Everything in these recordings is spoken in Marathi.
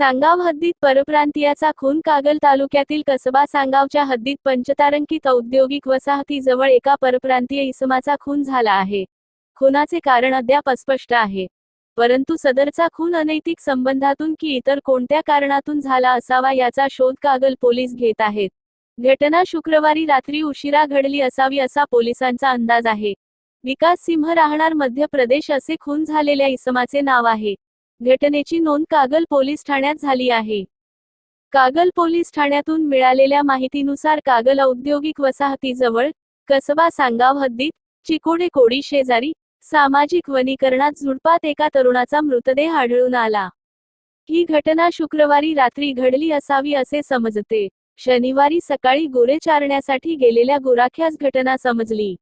सांगाव हद्दीत परप्रांतीयाचा खून कागल तालुक्यातील कसबा सांगावच्या हद्दीत पंचतारंकित औद्योगिक वसाहतीजवळ एका परप्रांतीय इसमाचा खून झाला आहे. खुनाचे कारण अद्याप अस्पष्ट आहे. परंतु सदरचा खून अनैतिक संबंधातून की इतर कोणत्या कारणातून झाला असावा याचा शोध कागल पोलीस घेत आहेत. घटना शुक्रवारी रात्री उशिरा घडली असावी असा पोलिसांचा अंदाज आहे. विकास सिंह राहणार मध्य प्रदेश असे खून झालेल्या इसमाचे नाव आहे. घटनेची नोंद कागल पोलीस ठाण्यात झाली आहे. कागल पोलीस ठाण्यातून मिळालेल्या माहितीनुसार कागल औद्योगिक वसाहतीजवळ कसबा सांगाव हद्दीत चिकोडे कोडी शेजारी सामाजिक वनीकरणात झुडपात एका तरुणाचा मृतदेह आढळून आला. ही घटना शुक्रवारी रात्री घडली असावी असे समजते. शनिवारी सकाळी गोरे चारण्यासाठी गेलेल्या गोराख्यास घटना समजली.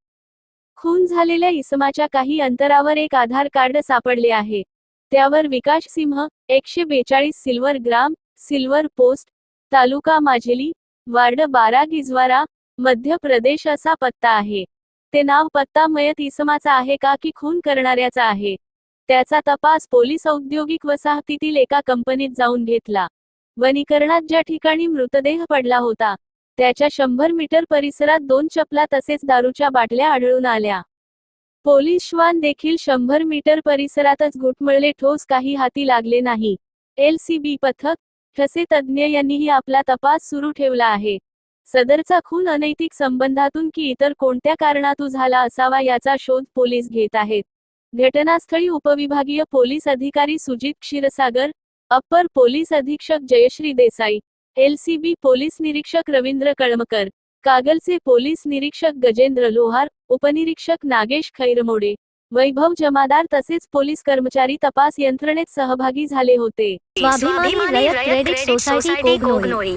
खून झालेल्या इसमाच्या काही अंतरावर एक आधार कार्ड सापडले आहे. त्यावर विकास सिंह एकशे बेचाळीस सिल्वर ग्राम silver post taluka Majheli ward बारा गिजवारा मध्य प्रदेश असा पत्ता आहे. ते नाव पत्ता मयत इसमाचा आहे का की खून करणाऱ्याचा आहे? त्याचा तपास पोलीस औद्योगिक वसाहतीतील एका कंपनीत जाऊन घेतला. वनीकरणात ज्या ठिकाणी मृतदेह पडला होता त्याच्या शंभर मीटर परिसरात दोन चपला तसेच दारूच्या बाटल्या आढळून आल्या. पोलीस श्वान देखील शंभर मीटर परिसरातच घुटमळले ठोस काही हाती लागले नाही. एलसीबी पथक ठसे तज्ज्ञ यांनीही आपला तपास सुरू ठेवला आहे. सदरचा खून अनैतिक संबंधातून की इतर कोणत्या कारणातून झाला असावा याचा शोध पोलीस घेत आहेत. घटनास्थळी उपविभागीय पोलीस अधिकारी सुजित क्षीरसागर अप्पर पोलीस अधीक्षक जयश्री देसाई एलसीबी पोलीस निरीक्षक रवींद्र कळमकर कागलचे पोलीस निरीक्षक गजेंद्र लोहार उपनिरीक्षक नागेश खैरमोडे वैभव जमादार तसेच पोलीस कर्मचारी तपास यंत्रणेत सहभागी झाले होते. स्वाभिमानी रयत क्रेडिट सोसायटी कोगनोळी